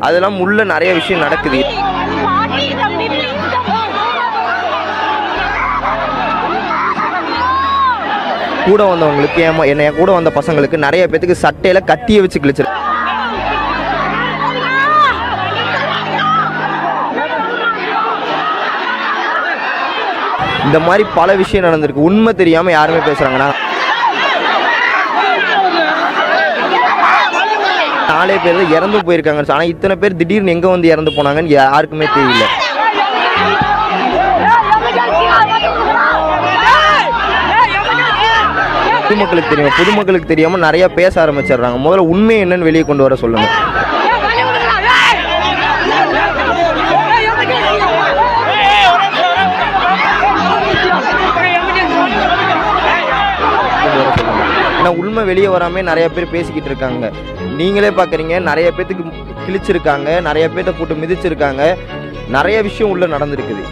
அதெல்லாம் உள்ள நிறைய விஷயம் நடக்குது. கூட வந்தவங்களுக்கு ஏமா என்னைய கூட வந்த பசங்களுக்கு நிறைய பேத்துக்கு சட்டையில கத்தியை வச்சு கிழிச்சிரு. இந்த மாதிரி பல விஷயம் நடந்திருக்கு. உண்மை தெரியாம யாருமே பேசுறாங்கன்னா நாலே பேர் தான் இறந்து போயிருக்காங்க. ஆனால் இத்தனை பேர் திடீர்னு எங்கே வந்து இறந்து போனாங்கன்னு யாருக்குமே தெரியல. பொதுமக்களுக்கு தெரியும். பொதுமக்களுக்கு தெரியாம நிறைய பேச ஆரம்பிச்சிடுறாங்க. முதல்ல உண்மை என்னன்னு வெளியே கொண்டு வர சொல்லுங்க. ஆனால் ஏன்னா உண்மை வெளியே வராம நிறைய பேர் பேசிக்கிட்டு இருக்காங்க. நீங்களே பார்க்குறீங்க நிறைய பேர்த்துக்கு கிழிச்சிருக்காங்க நிறைய பேர்த்த போட்டு மிதிச்சிருக்காங்க. நிறைய விஷயம் உள்ள நடந்திருக்குது.